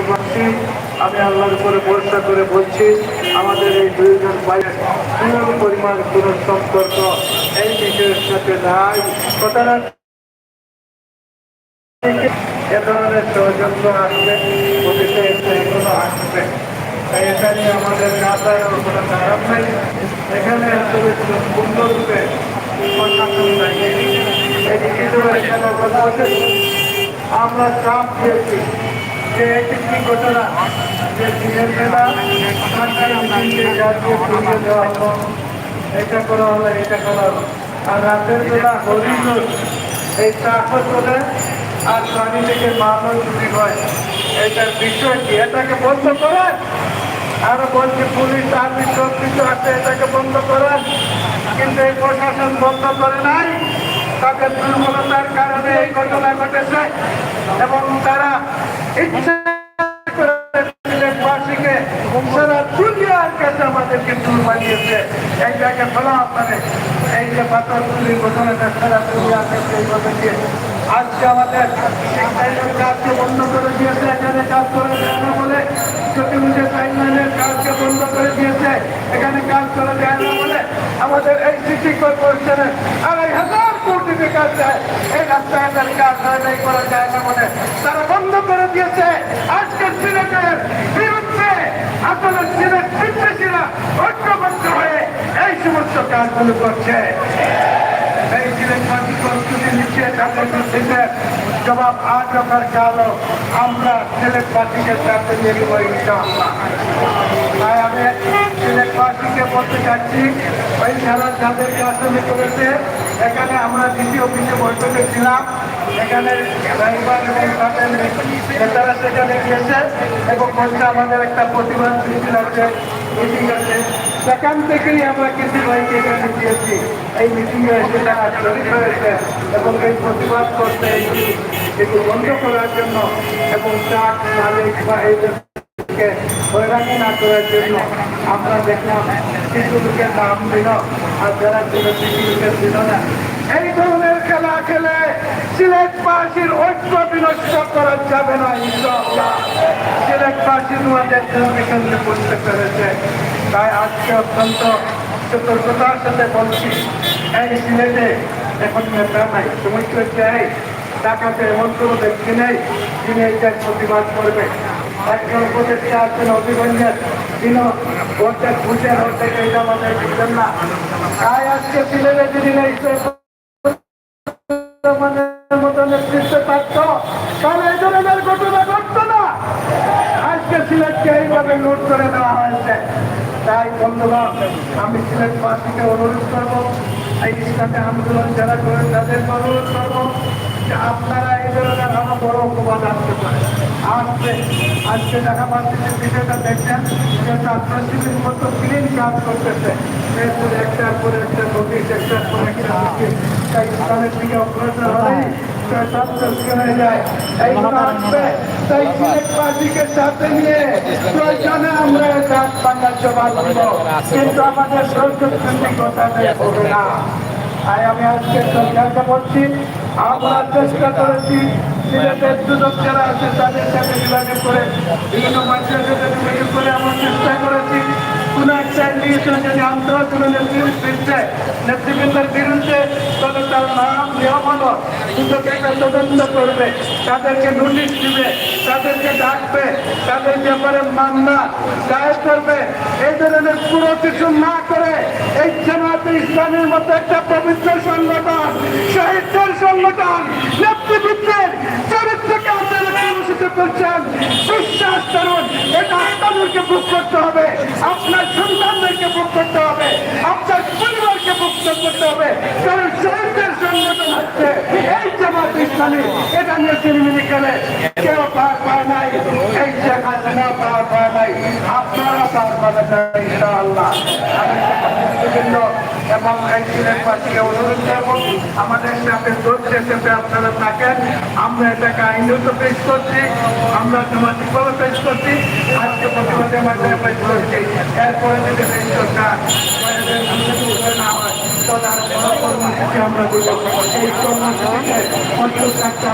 পাচ্ছি আমি আল্লাহর উপরে ভরসা করে বলছি আমাদের এই দুইজন ভাইয়ের কোনো পরিমাণ কোনো সম্পর্ক এই বিষয়ের সাথে নাই এ ধরনের ষড়যন্ত্র আসবে ভবিষ্যতে এগুলো আসবে তাই এটা নিয়ে আমাদের কাজের কোনো খারাপ নেই এখানে কিছু এখানে আমরা চাপ দিয়েছি যে কি ঘটনা, যে দিনের বেলা হলো, এটা করা হলো, এটা করা হলো। আর রাতের বেলা হরিজন এই চাকর চলে আর পানি থেকে মানব চুরি হয়। এটার বিষয় কি? এটাকে বন্ধ করেন আর বলছে, পুলিশ, আর্মি সব কিছু আছে, এটাকে বন্ধ করেন কিন্তু এই প্রশাসন বন্ধ করে নাই। তাদের দুর্বলতার কারণে এই ঘটনা ঘটেছে এবং তারা আজকে আমাদের কাজকে বন্ধ করে দিয়েছে, এখানে কাজ করে দেয় না বলে। চতুর্থ সাইনলাইনের কাজকে বন্ধ করে দিয়েছে, এখানে কাজ করে দেয় বলে। আমাদের এই সিটি কর্পোরেশনের আড়াই হাজার টাকা দেয় এই রাস্তাঘাটের কাজ আদায় করা যায় না বলে তারা বন্ধ করে দিয়েছে আজকে সিলেটের বিরুদ্ধে আসলে সিলেট বিদ্বেষীরা ঐক্যবদ্ধ হয়ে এই সমস্ত কাজগুলো করছে এই সিলেট পার্টি প্রস্তুতি নিচ্ছে দিতে জবাব আজ আপনার কালো আমরা সিলেট পার্টিকে সাথে নিয়ে নেব ইনশাআল্লাহ তাই আমি সিলেট পার্টিকে চাচ্ছি ওই যারা যাদেরকে আসলে করেছে এখানে আমরা দ্বিতীয় অফিসে বৈঠকে ছিলাম। এখানে নেতারা সেখানে গিয়েছে এবং বলছে, আমাদের একটা প্রতিবাদ মিছিল আছে, মিটিং আছে। সেখান থেকেই আমরা কিন্তু ভাইকে এখানে দিয়েছি। এই মিটিংয়ে এসে তারা জড়িত হয়েছে এবং এই প্রতিবাদ করতে এগুলো বন্ধ করার জন্য এবং ট্রাক মালিক বা এই হয়রানি না করার জন্য আমরা দেখলাম কিছু লোকের নাম দিল আর যারা ছিল কিছু লোকের দিল না। এই ধরনের খেলা খেলে সিলেটবাসীর ঐক্য বিনষ্ট করা যাবে না, ইনশাআল্লাহ। সিলেটবাসী তোমাদের কেন্দ্রে করতে পেরেছে। তাই আজকে অত্যন্ত সতর্কতার সাথে বলছি, এই সিলেটে এখন নেতা নাই তো চাই টাকাতে এমন কোনো ব্যক্তি নেই যিনি এইটার প্রতিবাদ করবে। একজন উপদেষ্টা আছেন অভিগঞ্জের তিনি অর্ধেক বুঝেন অর্ধেক এটা আমাদের বুঝেন না। তাই আজকে সিলেটে যদি মতো নেতৃত্ব থাকতো তাহলে এই ধরনের ঘটনা ঘটতো না। আজকে সিলেটকে এইভাবে লুট করে দেওয়া হয়েছে। তাই বন্ধুগণ আমি সিলেটবাসীকে অনুরোধ করব, এই ইসলামে আন্দোলন যারা করেন তাদেরকে অনুরোধ করব যে আপনারা এই ধরনের আরও বড় অপবাদ আসতে পারে আজকে দেখা পাচ্ছি যে বিষয়টা দেখছেন যে ছাত্র মতো ক্লিন কাজ করতেছে। এরপরে একটার পরে একটা নোটিশ একটার পরে একটা নোটিশ তাই ইসলামের দিকে অগ্রসর হলেই সব তস্কর যায়। এইগুলো আসবে। তাই সিলেটবাসীকে সাথে নিয়ে প্রয়োজনে আমরা কাজ বাংলার জবাব দিব। কিন্তু আমাদের সৌজন্যতা হবে না। তাই আমি আজকে সরকারকে বলছি আমরা চেষ্টা করেছি সিলেটের দুদক যারা আছে তাদের সাথে যোগাযোগ করে, বিভিন্ন মানুষের সাথে যোগাযোগ করে আমরা চেষ্টা করেছি। কোন একটা নিয়েছিল যদি বিরুদ্ধে নেতৃবৃন্দের বিরুদ্ধে তবে তার নাম নিয়ম দুটোকে একটা তদন্ত করবে? তাদেরকে নোটিশ তাদের ব্যাপারে মামলা এই ধরনের পুরো না করে এই জামাতে ইসলামের মতো একটা পবিত্র সংগঠন সাহিত্যের সংগঠন, নেতৃবৃন্দের চরিত্রকে আপনারা প্রদর্শিত করছেন বিশ্বাস এটা আপনাদেরকে বুক করতে হবে। আপনার সন্তানদেরকে বুক করতে হবে। আপনার পরিবারকে বুক করতে হবে। কারণ সাহিত্যের সংগঠন হচ্ছে এই জামাত ইসলামী, এটা নিয়ে চিরমিনি খেলে। কেউ পার পায় নাই। এই জায়গা না পার পায় নাই। আপনারা পার পাবেন না, ইনশাআল্লাহ। এবং এই সিলেটবাসীকে অনুরোধ করব। আমাদের সাথে ধৈর্য সাথে আপনারা থাকেন। আমরা এটাকে আইনত পেশ করছি। আমরা সামাজিকভাবে পেশ করছি। আজকে প্রতিবাদের মাধ্যমে পেশ করছি। এরপরে যদি এই সরকার আমরা এই কর্মসূচিতে প্রচুর থাকতে